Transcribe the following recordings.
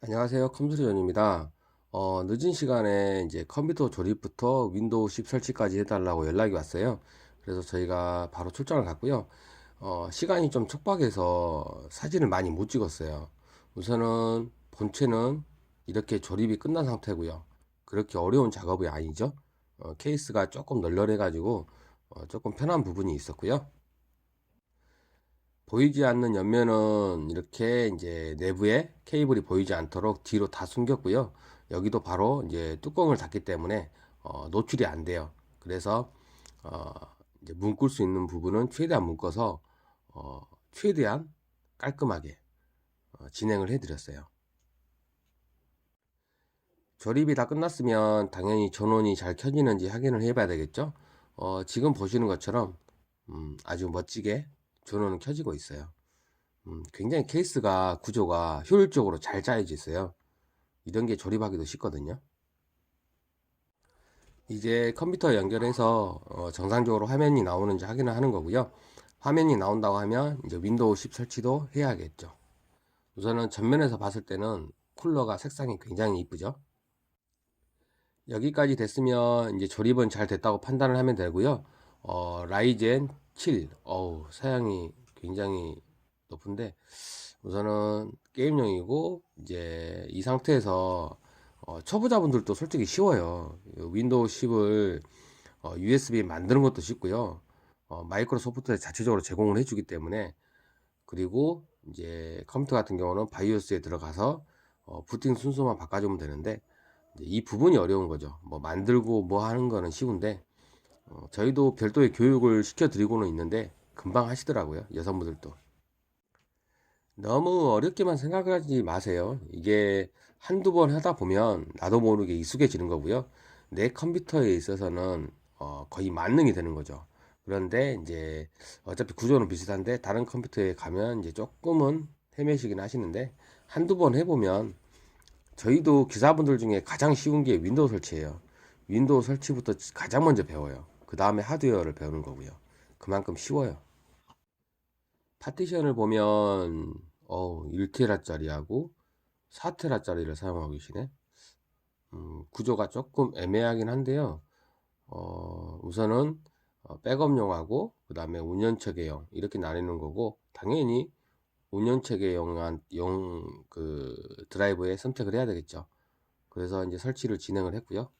안녕하세요. 컴퓨터전입니다. 어, 늦은 시간에 이제 컴퓨터 조립부터 윈도우 10 설치까지 해달라고 연락이 왔어요. 그래서 저희가 바로 출장을 갔고요. 어, 시간이 좀 촉박해서 사진을 많이 못 찍었어요. 우선은 본체는 이렇게 조립이 끝난 상태고요. 그렇게 어려운 작업이 아니죠. 어, 케이스가 조금 널널해가지고 어, 조금 편한 부분이 있었고요. 보이지 않는 옆면은 이렇게 이제 내부에 케이블이 보이지 않도록 뒤로 다 숨겼고요. 여기도 바로 이제 뚜껑을 닫기 때문에 어, 노출이 안 돼요. 그래서 어, 이제 문꿀 수 있는 부분은 최대한 묶어서 어, 최대한 깔끔하게 어, 진행을 해드렸어요. 조립이 다 끝났으면 당연히 전원이 잘 켜지는지 확인을 해봐야 되겠죠. 어, 지금 보시는 것처럼 음, 아주 멋지게 전원은 켜지고 있어요. 음, 굉장히 케이스가 구조가 효율적으로 잘 짜여져 있어요. 이런 게 조립하기도 쉽거든요. 이제 컴퓨터 연결해서 어, 정상적으로 화면이 나오는지 확인을 하는 거고요. 화면이 나온다고 하면 이제 윈도우 10 설치도 해야겠죠. 우선은 전면에서 봤을 때는 쿨러가 색상이 굉장히 이쁘죠. 여기까지 됐으면 이제 조립은 잘 됐다고 판단을 하면 되고요. 어, 라이젠 7, 어우, 사양이 굉장히 높은데, 우선은 게임용이고, 이제 이 상태에서, 어, 초보자분들도 솔직히 쉬워요. 윈도우 10을 어, USB 만드는 것도 쉽고요. 어, 마이크로소프트에 자체적으로 제공을 해주기 때문에, 그리고 이제 컴퓨터 같은 경우는 바이오스에 들어가서 어, 부팅 순서만 바꿔주면 되는데, 이 부분이 어려운 거죠. 뭐 만들고 뭐 하는 거는 쉬운데, 어, 저희도 별도의 교육을 시켜드리고는 있는데 금방 하시더라고요. 여성분들도. 너무 어렵게만 생각하지 마세요. 이게 한두 번 하다 보면 나도 모르게 익숙해지는 거고요. 내 컴퓨터에 있어서는 어, 거의 만능이 되는 거죠. 그런데 이제 어차피 구조는 비슷한데 다른 컴퓨터에 가면 이제 조금은 헤매시긴 하시는데 한두 번 해보면 저희도 기사분들 중에 가장 쉬운 게 윈도우 설치예요. 윈도우 설치부터 가장 먼저 배워요. 그 다음에 하드웨어를 배우는 거고요. 그만큼 쉬워요. 파티션을 보면 어 1테라짜리하고 4테라짜리를 사용하고 계시네. 음, 구조가 조금 애매하긴 한데요. 어, 우선은 어, 백업용하고 그 다음에 운영체계용 이렇게 나뉘는 거고 당연히 운영체계용한 용 그 드라이브에 선택을 해야 되겠죠. 그래서 이제 설치를 진행을 했고요.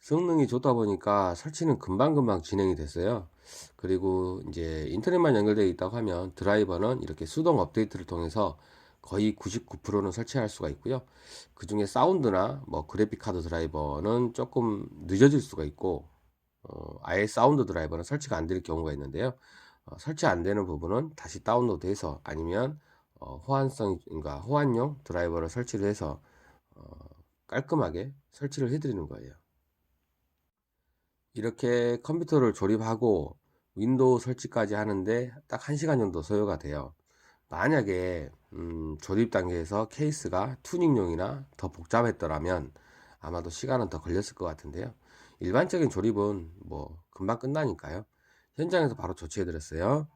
성능이 좋다 보니까 설치는 금방금방 진행이 됐어요. 그리고 이제 인터넷만 연결되어 있다고 하면 드라이버는 이렇게 수동 업데이트를 통해서 거의 99%는 설치할 수가 있고요. 그 중에 사운드나 뭐 그래픽 카드 드라이버는 조금 늦어질 수가 있고, 어, 아예 사운드 드라이버는 설치가 안 될 경우가 있는데요. 어, 설치 안 되는 부분은 다시 다운로드해서 아니면 어, 호환성, 그러니까 호환용 드라이버를 설치를 해서 어, 깔끔하게 설치를 해드리는 거예요. 이렇게 컴퓨터를 조립하고 윈도우 설치까지 하는데 딱 1시간 정도 소요가 돼요. 만약에 음, 조립 단계에서 케이스가 투닝용이나 더 복잡했더라면 아마도 시간은 더 걸렸을 것 같은데요. 일반적인 조립은 뭐 금방 끝나니까요. 현장에서 바로 조치해 드렸어요.